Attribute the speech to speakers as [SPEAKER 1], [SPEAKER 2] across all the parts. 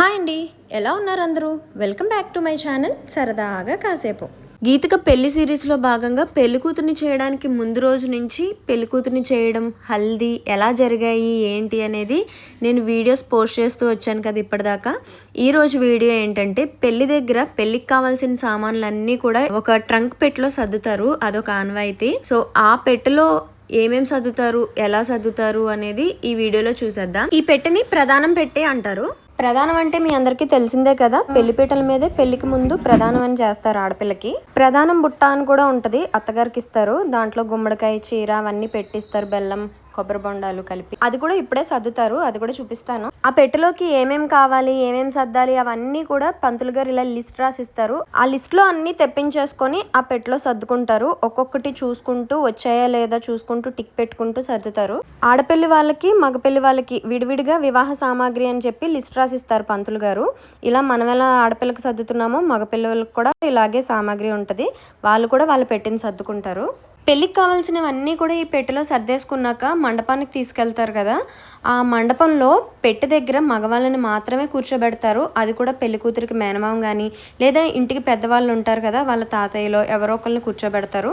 [SPEAKER 1] Hi అండి. ఎలా ఉన్నారు అందరూ? Welcome back to my channel సరదాగా కాసేపు. గీతిక పెళ్ళి సిరీస్లో భాగంగా పెళ్ళికూతురిని చేయడానికి ముందు రోజు నుంచి పెళ్ళికూతురిని చేయడం హల్దీ ఎలా జరిగాయి ఏంటి అనేది నేను వీడియోస్ పోస్ట్ చేస్తూ వచ్చాను కదా ఇప్పటిదాకా. ఈరోజు వీడియో ఏంటంటే పెళ్ళి దగ్గర పెళ్ళికి కావాల్సిన సామాన్లన్నీ కూడా ఒక ట్రంక్ పెట్టులో సర్దుతారు అదొక ఆన్వాయితీ. సో ఆ పెట్టెలో ఏమేం సర్దుతారు ఎలా సర్దుతారు అనేది ఈ వీడియోలో చూసేద్దాం. ఈ పెట్టెని ప్రధానం పెట్టే అంటారు. ప్రధానం అంటే మీ అందరికీ తెలిసిందే కదా పెళ్ళిపీటల మీదే పెళ్ళికి ముందు ప్రధానం అని చేస్తారు ఆడపిల్లకి. ప్రధానం బుట్ట అని కూడా ఉంటది అత్తగారికి ఇస్తారు. దాంట్లో గుమ్మడికాయ చీర అవన్నీ పెట్టిస్తారు బెల్లం కొబ్బరి బొండాలు కలిపి. అది కూడా ఇప్పుడే సర్దుతారు అది కూడా చూపిస్తాను. ఆ పెట్టెలోకి ఏమేం కావాలి ఏమేం సర్దాలి అవన్నీ కూడా పంతులు గారు ఇలా లిస్ట్ రాసిస్తారు. ఆ లిస్ట్లో అన్ని తెప్పించేసుకొని ఆ పెట్టెలో సర్దుకుంటారు. ఒక్కొక్కటి చూసుకుంటూ వచ్చాయా లేదా చూసుకుంటూ టిక్ పెట్టుకుంటూ సర్దుతారు. ఆడపిల్లి వాళ్ళకి మగపిల్లి వాళ్ళకి విడివిడిగా వివాహ సామాగ్రి అని చెప్పి లిస్ట్ రాసిస్తారు పంతులు గారు. ఇలా మనం ఎలా ఆడపిల్లకి సర్దుతున్నామో మగపిల్లలకు కూడా ఇలాగే సామాగ్రి ఉంటుంది. వాళ్ళు కూడా వాళ్ళు పెట్టిన సర్దుకుంటారు. పెళ్ళికి కావాల్సినవన్నీ కూడా ఈ పెట్టెలో సర్దేసుకున్నాక మండపానికి తీసుకెళ్తారు కదా ఆ మండపంలో పెట్టె దగ్గర మగవాళ్ళని మాత్రమే కూర్చోబెడతారు. అది కూడా పెళ్ళి కూతురికి మేనమాం కానీ లేదా ఇంటికి పెద్దవాళ్ళు ఉంటారు కదా వాళ్ళ తాతయ్యలో ఎవరో ఒకరిని కూర్చోబెడతారు.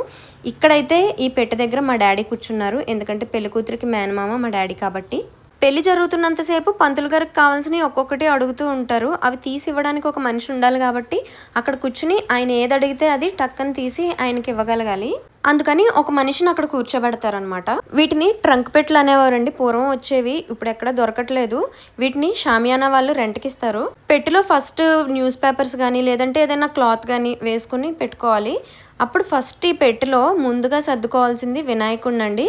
[SPEAKER 1] ఇక్కడైతే ఈ పెట్టె దగ్గర మా డాడీ కూర్చున్నారు. ఎందుకంటే పెళ్ళి కూతురికి మేనమామ మా డాడీ కాబట్టి. పెళ్ళి జరుగుతున్నంతసేపు పంతులు గారికి కావాల్సినవి ఒక్కొక్కటి అడుగుతూ ఉంటారు. అవి తీసి ఇవ్వడానికి ఒక మనిషి ఉండాలి కాబట్టి అక్కడ కూర్చుని ఆయన ఏది అడిగితే అది టక్కని తీసి ఆయనకి ఇవ్వగలగాలి. అందుకని ఒక మనిషిని అక్కడ కూర్చోబెడతారనమాట వీటిని ట్రంక్ పెట్లు అనేవారండి. పూర్వం వచ్చేవి ఇప్పుడు ఎక్కడ దొరకట్లేదు. వీటిని షామియానా వాళ్ళు రెంట్కి ఇస్తారు పెట్టిలో ఫస్ట్ న్యూస్ పేపర్స్ కానీ లేదంటే ఏదైనా క్లాత్ కానీ వేసుకుని పెట్టుకోవాలి. అప్పుడు ఫస్ట్ ఈ పెట్టెలో ముందుగా సర్దుకోవాల్సింది వినాయకుడిని అండి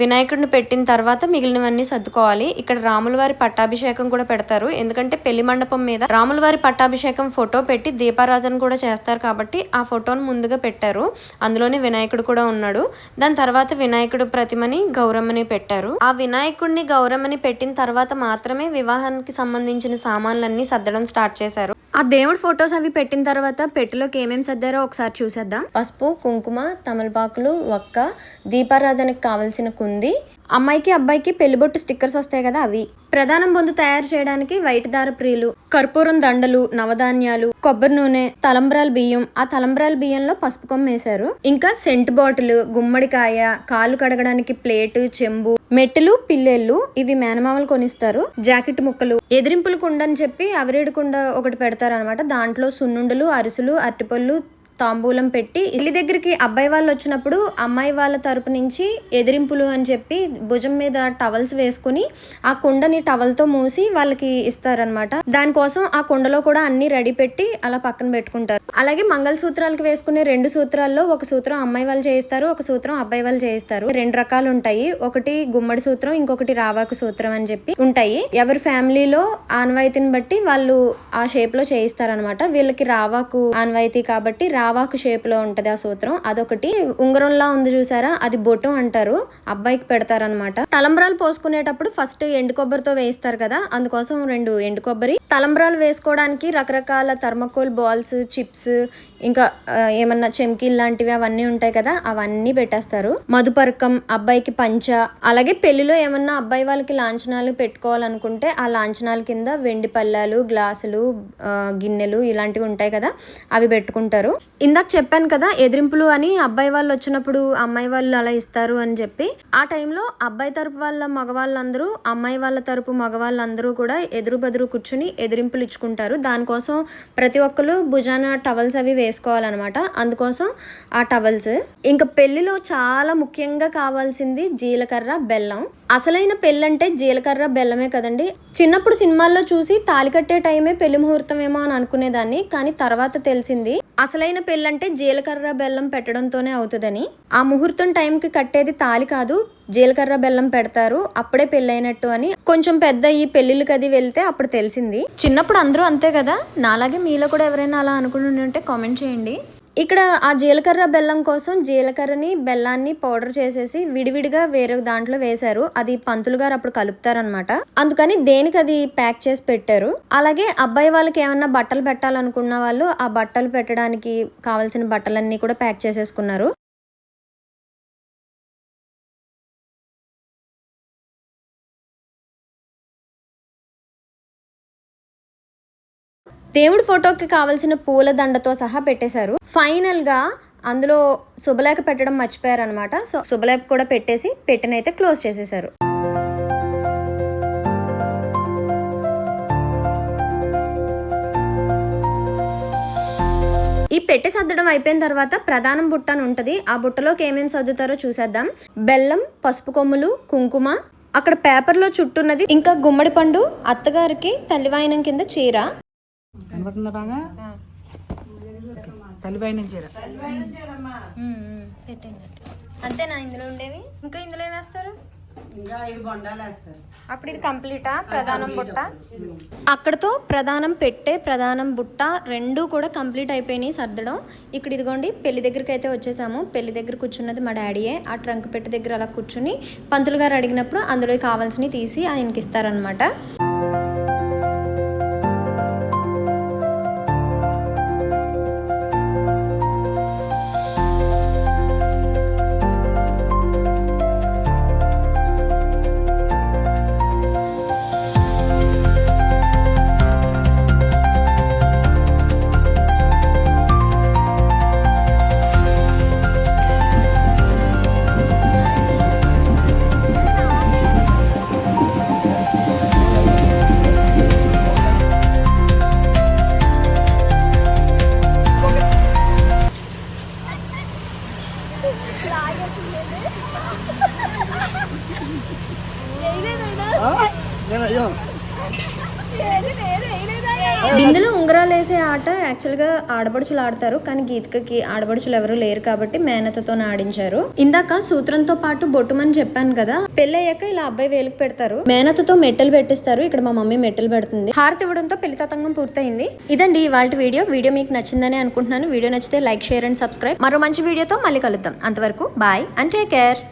[SPEAKER 1] వినాయకుడిని పెట్టిన తర్వాత మిగిలినవన్నీ సర్దుకోవాలి. ఇక్కడ రాములవారి పట్టాభిషేకం కూడా పెడతారు. ఎందుకంటే పెళ్ళి మండపం మీద రాములవారి పట్టాభిషేకం ఫోటో పెట్టి దీపారాధన కూడా చేస్తారు కాబట్టి ఆ ఫోటోను ముందుగా పెట్టారు. అందులోనే వినాయకుడు కూడా ఉన్నాడు. దాని తర్వాత వినాయకుడు ప్రతిమని గౌరమ్మని పెట్టారు. ఆ వినాయకుడిని గౌరమ్మని పెట్టిన తర్వాత మాత్రమే వివాహానికి సంబంధించిన సామాన్లన్నీ సర్దడం స్టార్ట్ చేశారు. ఆ దేవుడి ఫొటోస్ అవి పెట్టిన తర్వాత పెట్టెలోకి ఏమేమి సర్దారో ఒకసారి చూసేద్దాం. పసుపు కుంకుమ తమలపాకులు ఒక్క దీపారాధనకు కావలసిన కుంది అమ్మాయికి అబ్బాయికి పెళ్ళిబొట్టు స్టిక్కర్స్ వస్తాయి కదా అవి. ప్రధానం బొందు తయారు చేయడానికి వైట్ దార ప్రియులు కర్పూరం దండలు నవధాన్యాలు కొబ్బరి నూనె తలంబ్రాల బియ్యం ఆ తలంబ్రాల బియ్యంలో పసుపు కొమ్మ వేశారు. ఇంకా సెంట్ బాటిల్ గుమ్మడికాయ కాలు కడగడానికి ప్లేట్ చెంబు మెట్టెలు పిల్లెళ్ళు ఇవి మేనమామలు కొనిస్తారు. జాకెట్ ముక్కలు ఎదిరింపులు కుండ అని చెప్పి అవిరేడు కుండ ఒకటి పెడతారు అనమాట దాంట్లో సున్నుండలు అరిసెలు అరటిపళ్ళు తాంబూలం పెట్టి ఇల్లి దగ్గరికి అబ్బాయి వాళ్ళు వచ్చినప్పుడు అమ్మాయి వాళ్ళ తరపు నుంచి ఎదిరింపులు అని చెప్పి భుజం మీద టవల్స్ వేసుకుని ఆ కుండని టవల్తో మూసి వాళ్ళకి ఇస్తారనమాట దానికోసం ఆ కుండలో కూడా అన్ని రెడీ పెట్టి అలా పక్కన పెట్టుకుంటారు. అలాగే మంగళసూత్రాలకు వేసుకునే రెండు సూత్రాల్లో ఒక సూత్రం అమ్మాయి వాళ్ళు చేయిస్తారు ఒక సూత్రం అబ్బాయి వాళ్ళు చేయిస్తారు. రెండు రకాలు ఉంటాయి. ఒకటి గుమ్మడి సూత్రం ఇంకొకటి రావాకు సూత్రం అని చెప్పి ఉంటాయి. ఎవరి ఫ్యామిలీలో ఆన్వాయితీని బట్టి వాళ్ళు ఆ షేప్లో చేయిస్తారనమాట వీళ్ళకి రావాకు ఆన్వాయితీ కాబట్టి రావ ఆవాకు షేప్లో ఉంటుంది ఆ సూత్రం. అదొకటి. ఉంగరంలా ఉంది చూసారా? అది బొట్టు అంటారు. అబ్బాయికి పెడతారనమాట తలంబ్రాలు పోసుకునేటప్పుడు ఫస్ట్ ఎండు కొబ్బరితో వేయిస్తారు కదా? అందుకోసం రెండు ఎండు కొబ్బరి. తలంబ్రాలు వేసుకోవడానికి రకరకాల థర్మకోల్ బాల్స్ చిప్స్ ఇంకా ఏమన్నా చెంకీలు లాంటివి అవన్నీ ఉంటాయి కదా? అవన్నీ పెట్టేస్తారు. మధుపరకం అబ్బాయికి పంచ. అలాగే పెళ్ళిలో ఏమన్నా అబ్బాయి వాళ్ళకి లాంఛనాలు పెట్టుకోవాలనుకుంటే ఆ లాంఛనాల కింద వెండి పళ్ళాలు గ్లాసులు గిన్నెలు ఇలాంటివి ఉంటాయి కదా? అవి పెట్టుకుంటారు. ఇందాక చెప్పాను కదా ఎదిరింపులు అని అబ్బాయి వాళ్ళు వచ్చినప్పుడు అమ్మాయి వాళ్ళు అలా ఇస్తారు అని చెప్పి ఆ టైంలో అబ్బాయి తరపు వాళ్ళ మగవాళ్ళందరూ అమ్మాయి వాళ్ళ తరపు మగవాళ్ళందరూ కూడా ఎదురు బెదురు కూర్చుని ఎదిరింపులు ఇచ్చుకుంటారు. దానికోసం ప్రతి ఒక్కరు భుజాన టవల్స్ అవి వేసుకోవాలన్నమాట. అందుకోసం ఆ టవల్స్. ఇంకా పెళ్ళిలో చాలా ముఖ్యంగా కావాల్సింది జీలకర్ర బెల్లం. అసలైన పెళ్ళంటే జీలకర్ర బెల్లమే కదండి. చిన్నప్పుడు సినిమాల్లో చూసి తాలి కట్టే టైమే పెళ్ళి ముహూర్తం ఏమో అని అనుకునేదాన్ని కానీ తర్వాత తెలిసింది అసలైన పెళ్ళంటే జీలకర్ర బెల్లం పెట్టడంతోనే అవుతుందని. ఆ ముహూర్తం టైంకి కట్టేది తాలి కాదు జీలకర్ర బెల్లం పెడతారు అప్పుడే పెళ్ళైనట్టు అని. కొంచెం పెద్ద ఈ పెళ్ళిళ్ళకి అది వెళ్తే అప్పుడు తెలిసింది. చిన్నప్పుడు అందరూ అంతే కదా? నాలాగే మీలో కూడా ఎవరైనా అలా అనుకుని ఉంటే కామెంట్ చేయండి. ఇక్కడ ఆ జీలకర్ర బెల్లం కోసం జీలకర్రని బెల్లాన్ని పౌడర్ చేసేసి విడివిడిగా వేరే దాంట్లో వేశారు. అది పంతులు గారు అప్పుడు కలుపుతారనమాట అందుకని దేనికి అది ప్యాక్ చేసి పెట్టారు? అలాగే అబ్బాయి వాళ్ళకి ఏమన్నా బట్టలు పెట్టాలనుకున్న వాళ్ళు ఆ బట్టలు పెట్టడానికి కావాల్సిన బట్టలన్నీ కూడా ప్యాక్ చేసేసుకున్నారు. దేవుడి ఫోటోకి కావాల్సిన పూల దండతో సహా పెట్టేశారు. ఫైనల్గా అందులో శుభలేఖ పెట్టడం మర్చిపోయారు అనమాట సో శుభలేఖ కూడా పెట్టేసి పెట్టినైతే క్లోజ్ చేసేసారు ఈ పెట్టి సర్దడం అయిపోయిన తర్వాత ప్రధానం బుట్ట అని ఉంటుంది. ఆ బుట్టలోకి ఏమేమి సర్దుతారో చూసేద్దాం. బెల్లం పసుపు కొమ్ములు కుంకుమ. అక్కడ పేపర్లో చుట్టున్నది ఇంకా గుమ్మడి పండు అత్తగారికి తల్లివాయనం కింద చీర.
[SPEAKER 2] కనబడుతుందా బాగా తల్లిపై నుంచి
[SPEAKER 1] పెట్టండి. అంతేనా ఇందులో ఉండేవి? ఇంకా ఇందులో ఏం వేస్తారు?
[SPEAKER 2] ఇంకా ఐదు బొండాలు వేస్తారు.
[SPEAKER 1] అప్పుడు ఇది కంప్లీటా? ప్రధానం బుట్ట? అక్కడతో ప్రధానం పెట్టే ప్రధానం బుట్ట రెండు కూడా కంప్లీట్ అయిపోయినాయి సర్దడం. ఇక్కడ ఇదిగోండి పెళ్ళి దగ్గరికి అయితే వచ్చేసాము. పెళ్ళి దగ్గర కూర్చున్నది మా డాడీయే. ఆ ట్రంక్ పెట్టి దగ్గర అలా కూర్చుని పంతులు గారు అడిగినప్పుడు అందులో కావాల్సినవి తీసి ఆయనకి ఇస్తారనమాట బిందులో ఉంగరాలు వేసే ఆట యాక్చువల్గా ఆడపడుచులు ఆడతారు కానీ గీతికకి ఆడపడుచులు ఎవరు లేరు కాబట్టి మేనతతో ఆడించారు. ఇందాక సూత్రంతో పాటు బొట్టుమని చెప్పాను కదా పెళ్ళయ్యాక ఇలా అబ్బాయి వేలికి పెడతారు. మేనతతో మెట్టెలు పెట్టిస్తారు. ఇక్కడ మా మమ్మీ మెట్టెలు పెడుతుంది. హారతి ఇవ్వడంతో పెళ్ళి తతంగం పూర్తయింది. ఇదండి ఇవాళ వీడియో. వీడియో మీకు నచ్చిందని అనుకుంటున్నాను. వీడియో నచ్చితే లైక్ షేర్ అండ్ సబ్స్క్రైబ్. మరో మంచి వీడియోతో మళ్ళీ కలుద్దాం. అంతవరకు బాయ్ అండ్ టేక్ కేర్.